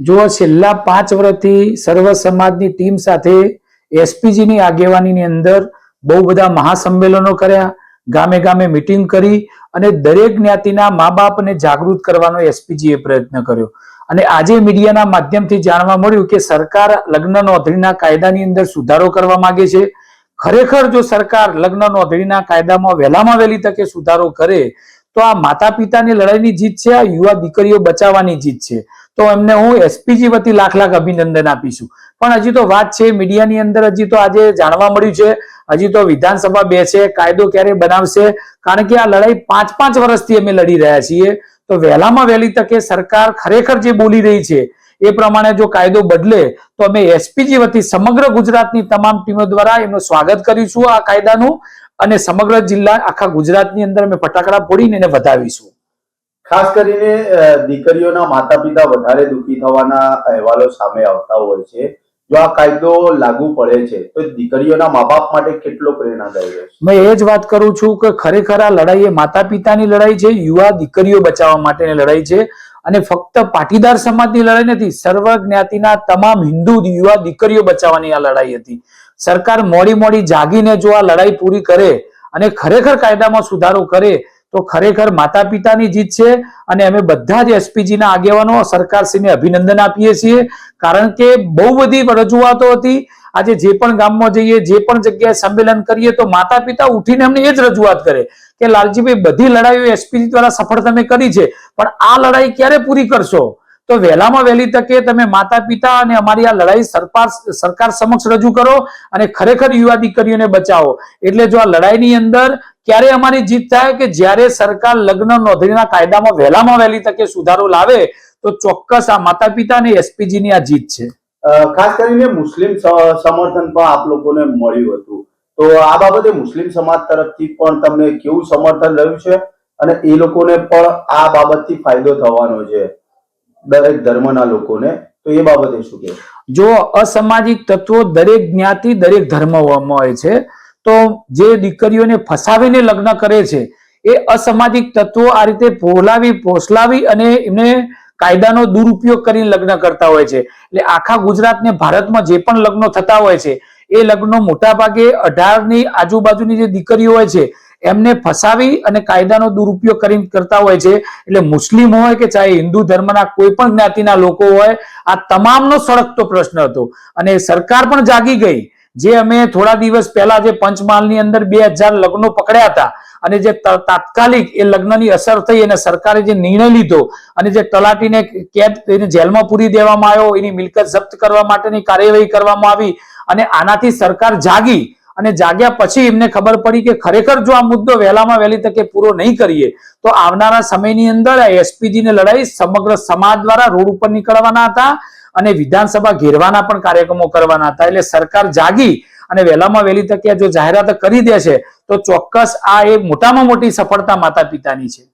જો છેલ્લા પાંચ વર્ષથી સર્વ સમાજની ટીમ સાથે એસપીજી ની આગેવાનીની અંદર બહુ બધા મહાસંમેલનો કર્યા, ગામે ગામે મિટિંગ કરી અને દરેક જ્ઞાતિના મા બાપને જાગૃત કરવાનો એસપીજી એ પ્રયત્ન કર્યો. અને આજે મીડિયાના માધ્યમથી જાણવા મળ્યું કે સરકાર લગ્ન નોંધણીના કાયદાની અંદર સુધારો કરવા માંગે છે. ખરેખર જો સરકાર લગ્ન નોંધણીના કાયદામાં વહેલામાં વહેલી તકે સુધારો કરે તો આ માતા પિતાની લડાઈની જીત છે, આ યુવા દીકરીઓ બચાવવાની જીત છે. તો એમને હું એસપીજી વતી લાખ લાખ અભિનંદન આપીશું. પણ હજી તો વાત છે, મીડિયાની અંદર હજી તો આજે જાણવા મળ્યું છે, હજી તો વિધાનસભા બેસે કાયદો ક્યારે બનાવશે? કારણ કે આ લડાઈ પાંચ પાંચ વર્ષથી અમે લડી રહ્યા છીએ. તો વહેલામાં વહેલી તકે સરકાર ખરેખર જે બોલી રહી છે, એ પ્રમાણે જો કાયદો બદલે, તો અમે એસપીજી વતી સમગ્ર ગુજરાતની તમામ ટીમો દ્વારા એમનું સ્વાગત કરીશું આ કાયદાનું. અને સમગ્ર જિલ્લા આખા ગુજરાતની અંદર અમે ફટાકડા ફોડીને એને વધાવીશું. ખાસ કરીને દીકરીઓના માતા પિતા વધારે દુઃખી થવાના અહેવાલો સામે આવતા હોય છે. જો આ કાયદો લાગુ પડે છે તો દીકરીઓના મા બાપ માટે કેટલો પ્રેરણાદાયી રહેશે? મેં એ જ વાત કરું છું કે ખરેખર આ લડાઈ એ માતા પિતાની લડાઈ છે યુવા દીકરીઓ બચાવવા માટેની લડાઈ છે. અને ફક્ત પાટીદાર સમાજની લડાઈ નથી સર્વ જ્ઞાતિના તમામ હિન્દુ યુવા દીકરીઓ બચાવવાની આ લડાઈ હતી. સરકાર મોડી મોડી જાગીને જો આ લડાઈ પૂરી કરે અને ખરેખર કાયદામાં સુધારો કરે, તો ખરેખર માતા પિતાની જીત છે અને અમે બધા જ એસપીજીના આગેવાનો સરકારશ્રીને અભિનંદન આપીએ છીએ. કારણ કે બહુ બધી રજૂઆતો હતી આજે જે પણ ગામમાં જઈએ, જે પણ જગ્યાએ સંમેલન કરીએ, તો માતા પિતા ઉઠીને અમને એ જ રજૂઆત કરે કે લાલજીભાઈ, બધી લડાઈઓ એસપીજી દ્વારા સફળ તમે કરી છે, પણ આ લડાઈ ક્યારે પૂરી કરશો? તો વહેલામાં વહેલી તકે તમે માતા પિતા અને અમારી આ લડાઈ સરકાર સરકાર સમક્ષ રજૂ કરો અને ખરેખર યુવા દીકરીઓને બચાવો. એટલે જો આ લડાઈની અંદર ક્યારે અમારી જીત થાય કે જ્યારે સરકાર લગ્ન નોંધણીના કાયદામાં વહેલામાં વહેલી તકે સુધારો લાવે, તો ચોક્કસ આ માતા પિતા અને એસપીજીની આ જીત છે. ખાસ કરીને મુસ્લિમ સમર્થન પણ આપ લોકોને મળ્યું હતું. તો આ બાબતે મુસ્લિમ સમાજ તરફથી પણ તમને કેવું સમર્થન રહ્યું છે? અને એ લોકોને પણ આ બાબતથી ફાયદો થવાનો છે, દરેક ધર્મના લોકોને. તો એ બાબતે શું કે જો અસામાજિક તત્વો દરેક જ્ઞાતિ, દરેક ધર્મમાં હોય છે, તો જે દીકરીઓને ફસાવીને લગ્ન કરે છે, એ અસામાજિક તત્વો આ રીતે પોલાવી, પોસલાવી અને એમને કાયદાનો દુરુપયોગ કરીને લગ્ન કરતા હોય છે. એટલે આખા ગુજરાતને ભારતમાં જે પણ લગ્નો થતા હોય છે, એ લગ્નો મોટા ભાગે અઢાર આજુબાજુની જે દીકરીઓ હોય છે, એમને ફસાવી અને કાયદાનો દુરુપયોગ કરીને કરતા હોય છે. એટલે મુસ્લિમ હોય કે ચાહે હિન્દુ ધર્મના કોઈ પણ જ્ઞાતિના લોકો હોય, આ તમામનો સળગતો પ્રશ્ન હતો. અને સરકાર પણ જાગી ગઈ. જે અમે થોડા દિવસ પહેલા જે પંચમહાલની અંદર બે હજાર લગ્નો પકડ્યા હતા અને જે તાત્કાલિક એ લગ્નની અસર થઈ અને સરકારે જે નિર્ણય લીધો અને જે તલાટીને કેદ એને જેલમાં પૂરી દેવામાં આવ્યો, એની મિલકત જપ્ત કરવા માટેની કાર્યવાહી કરવામાં આવી અને આનાથી સરકાર જાગી અને જાગ્યા પછી એમને ખબર પડી કે ખરેખર જો આ મુદ્દો વહેલામાં વહેલી તકે પૂરો નહીં કરીએ, તો આવનારા સમયની અંદર આ એસપીજી ની લડાઈ સમગ્ર સમાજ દ્વારા રોડ ઉપર નીકળવાના હતા અને વિધાનસભા ઘેરવાના પણ કાર્યક્રમો કરવાના હતા. એટલે સરકાર જાગી અને વહેલામાં વહેલી તકે જો જાહેરાત કરી દે છે, તો ચોક્કસ આ એ મોટામાં મોટી સફળતા માતા પિતાની છે.